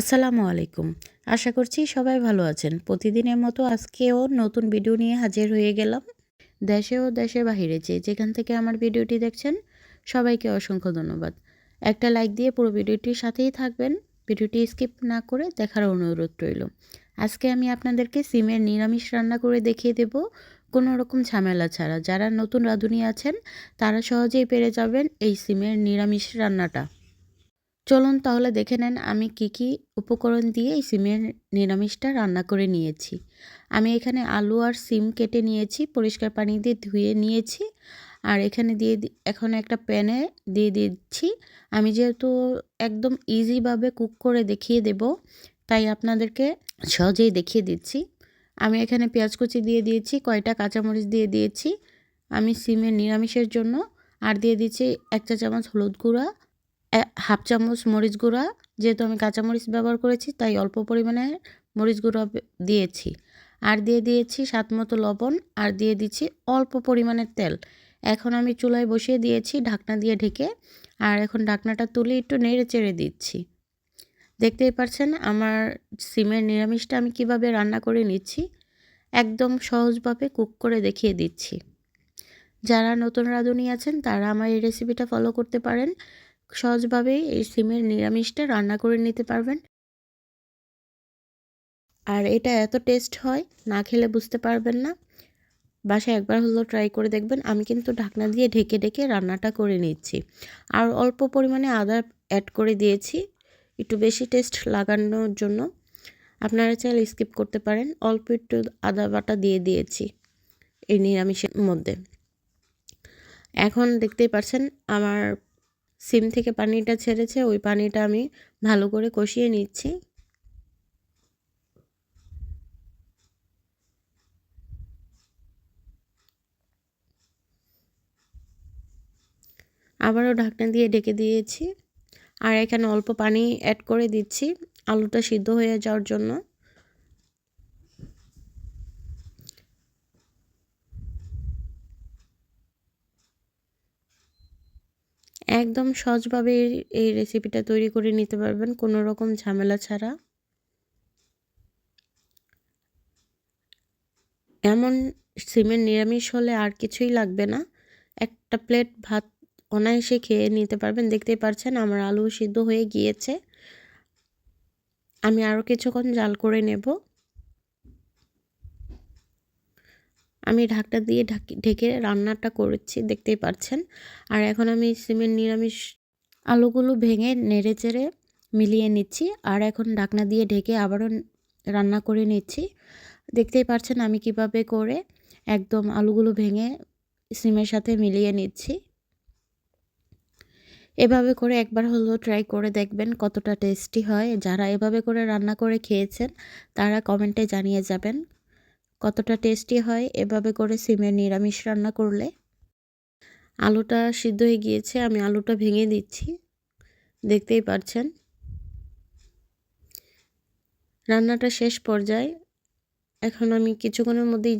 আসসালামু আলাইকুম। আশা করছি সবাই ভালো আছেন। প্রতিদিনের মতো আজকেও নতুন ভিডিও নিয়ে হাজির হয়ে গেলাম। দেশে ও দেশের বাহিরে যে যেখান থেকে আমার ভিডিওটি দেখছেন, সবাইকে অসংখ্য ধন্যবাদ। একটা লাইক দিয়ে পুরো ভিডিওটির সাথেই থাকবেন। ভিডিওটি স্কিপ না করে দেখার অনুরোধ রইল। আজকে আমি আপনাদেরকে সিমের নিরামিষ রান্না করে দেখিয়ে দেব। কোনো রকম ঝামেলা ছাড়া। যারা নতুন রাঁধুনি আছেন, তারা সহজেই পেরে যাবেন এই সিমের নিরামিষ রান্নাটা। চলুন তাহলে দেখে নেন আমি কি কি উপকরণ দিয়ে এই সিমের নিরামিষটা রান্না করে নিয়েছি। আমি এখানে আলু আর সিম কেটে নিয়েছি, পরিষ্কার পানি দিয়ে ধুয়ে নিয়েছি। আর এখানে দিয়ে এখন একটা প্যানে দিয়ে দিচ্ছি। আমি যেহেতু একদম ইজিভাবে কুক করে দেখিয়ে দেব, তাই আপনাদেরকে সহজেই দেখিয়ে দিচ্ছি। আমি এখানে পেঁয়াজ কুচি দিয়ে দিয়েছি, কয়টা কাঁচামরিচ দিয়ে দিয়েছি। আমি সিমের নিরামিষের জন্য আর দিয়ে দিচ্ছি এক চা চামচ হলুদ গুঁড়া হাফ চামচ মরিচ গুঁড়া, যেহেতু আমি কাঁচামরিচ ব্যবহার করেছি, তাই অল্প পরিমাণে মরিচ গুঁড়া দিয়েছি। আর দিয়ে দিয়েছি স্বাদ মতো লবণ, আর দিয়ে দিচ্ছি অল্প পরিমাণের তেল। এখন আমি চুলায় বসিয়ে দিয়েছি ঢাকনা দিয়ে ঢেকে, আর এখন ঢাকনাটা তুলে একটু নেড়ে চেড়ে দিচ্ছি। দেখতেই পাচ্ছেন আমার সিমের নিরামিষটা আমি কীভাবে রান্না করে নিচ্ছি? একদম সহজভাবে কুক করে দেখিয়ে দিচ্ছি। যারা নতুন রাঁধুনি আছেন, তারা আমার এই রেসিপিটা ফলো করতে পারেন। সহজভাবেই এই সিমের নিরামিষটা রান্না করে নিতে পারবেন। আর এটা এত টেস্ট হয়, না খেলে বুঝতে পারবেন না। বাসায় একবার হলেও ট্রাই করে দেখবেন। আমি কিন্তু ঢাকনা দিয়ে ঢেকে ঢেকে রান্নাটা করে নিচ্ছি। আর অল্প পরিমাণে আদা অ্যাড করে দিয়েছি, একটু বেশি টেস্ট লাগানোর জন্য। আপনারা চাইলে স্কিপ করতে পারেন। অল্প একটু আদা বাটা দিয়ে দিয়েছি এই নিরামিষের মধ্যে। এখন দেখতেই পাচ্ছেন, আমার সিম থেকে পানিটা ছেড়েছে, ওই পানিটা আমি ভালো করে কষিয়ে নিচ্ছি। আবারও ঢাকনা দিয়ে ডেকে দিয়েছি। আর এখানে অল্প পানি অ্যাড করে দিচ্ছি, আলুটা সিদ্ধ হয়ে যাওয়ার জন্য। একদম সহজভাবে এই রেসিপিটা তৈরি করে নিতে পারবেন, কোনো রকম ঝামেলা ছাড়া। এমন সিমের নিরামিষ হলে আর কিছুই লাগবে না। একটা প্লেট ভাত অনায়াসে খেয়ে নিতে পারবেন। দেখতেই পারছেন আমার আলু সিদ্ধ হয়ে গিয়েছে। আমি আরও কিছুক্ষণ জাল করে নেব। আমি ঢাকটা দিয়ে ঢাকি, ঢেকে রান্নাটা করেছি, দেখতেই পাচ্ছেন। আর এখন আমি সিমের নিরামিষ আলুগুলো ভেঙে নেড়ে চেড়ে মিলিয়ে নিচ্ছি। আর এখন ঢাকনা দিয়ে ঢেকে আবারও রান্না করে নিচ্ছি। দেখতেই পাচ্ছেন আমি কীভাবে করে একদম আলুগুলো ভেঙে সিমের সাথে মিলিয়ে নিচ্ছি। এভাবে করে একবার হলেও ট্রাই করে দেখবেন কতটা টেস্টি হয়। যারা এভাবে করে রান্না করে খেয়েছেন, তারা কমেন্টে জানিয়ে যাবেন। কতটা টেস্টি হয় এভাবে করে সিমের নিরামিষ রান্না করলে? আলুটা সিদ্ধ হয়ে গিয়েছে, আমি আলুটা ভেঙে দিচ্ছি। দেখতেই পাচ্ছেন রান্নাটা শেষ পর্যায়ে এখন আমি কিছুক্ষণের মধ্যেই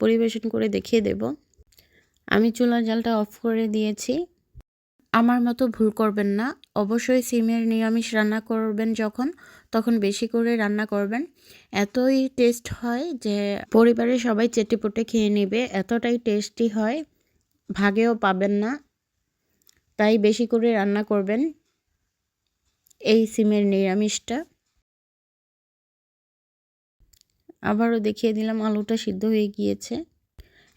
পরিবেশন করে দেখিয়ে দেব। আমি চুলার জালটা অফ করে দিয়েছি। আমার মতো ভুল করবেন না। অবশ্যই সিমের নিরামিষ রান্না করবেন যখন, তখন বেশি করে রান্না করবেন। এতই টেস্ট হয় যে পরিবারের সবাই চেটেপুটে খেয়ে নেবে, এতটাই টেস্টি হয়, ভাগেও পাবেন না। তাই বেশি করে রান্না করবেন এই সিমের নিরামিষটা। আবারও দেখিয়ে দিলাম, আলুটা সিদ্ধ হয়ে গিয়েছে।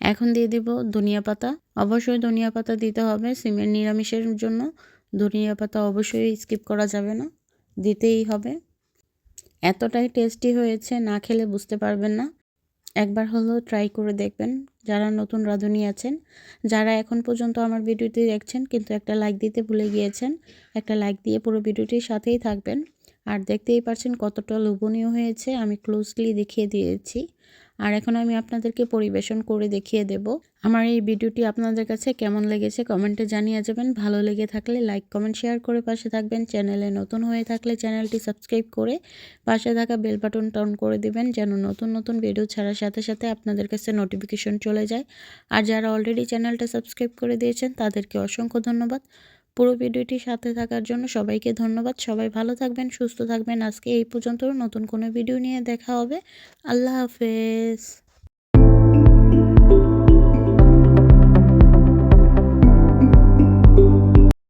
এখন দিয়ে দিব ধনিয়া পাতা। অবশ্যই ধনিয়া পাতা দিতে হবে সিমের নিরামিষের জন্য। ধনিয়া পাতা অবশ্যই স্কিপ করা যাবে না, দিতেই হবে। এতটাই টেস্টি হয়েছে, না খেলে বুঝতে পারবেন না। একবার হলেও ট্রাই করে দেখবেন, যারা নতুন রাঁধুনি আছেন, যারা এখন পর্যন্ত আমার ভিডিওটি দেখছেন, কিন্তু একটা লাইক দিতে ভুলে গিয়েছেন, একটা লাইক দিয়ে পুরো ভিডিওটির সাথেই থাকবেন। আর দেখতেই পারছেন কতটা লোভনীয় হয়েছে, আমি ক্লোজলি দেখিয়ে দিয়েছি। আর এখন আমি আপনাদেরকে পরিবেশন করে দেখিয়ে দেব। আমার এই ভিডিওটি আপনাদের কাছে কেমন লেগেছে কমেন্টে জানিয়ে যাবেন। ভালো লেগে থাকলে লাইক, কমেন্ট, শেয়ার করে পাশে থাকবেন। চ্যানেলে নতুন হয়ে থাকলে চ্যানেলটি সাবস্ক্রাইব করে পাশে থাকা বেল বাটন টন করে দিবেন যেন নতুন নতুন ভিডিও ছাড়ার সাথে সাথে আপনাদের কাছে নোটিফিকেশন চলে যায়। আর যারা অলরেডি চ্যানেলটা সাবস্ক্রাইব করে দিয়েছেন তাদেরকে অসংখ্য ধন্যবাদ। পুরো ভিডিওটি সাথে থাকার জন্য সবাইকে ধন্যবাদ। সবাই ভালো থাকবেন, সুস্থ থাকবেন। আজকে এই পর্যন্ত নতুন কোনো ভিডিও নিয়ে দেখা হবে। আল্লাহ হাফেজ।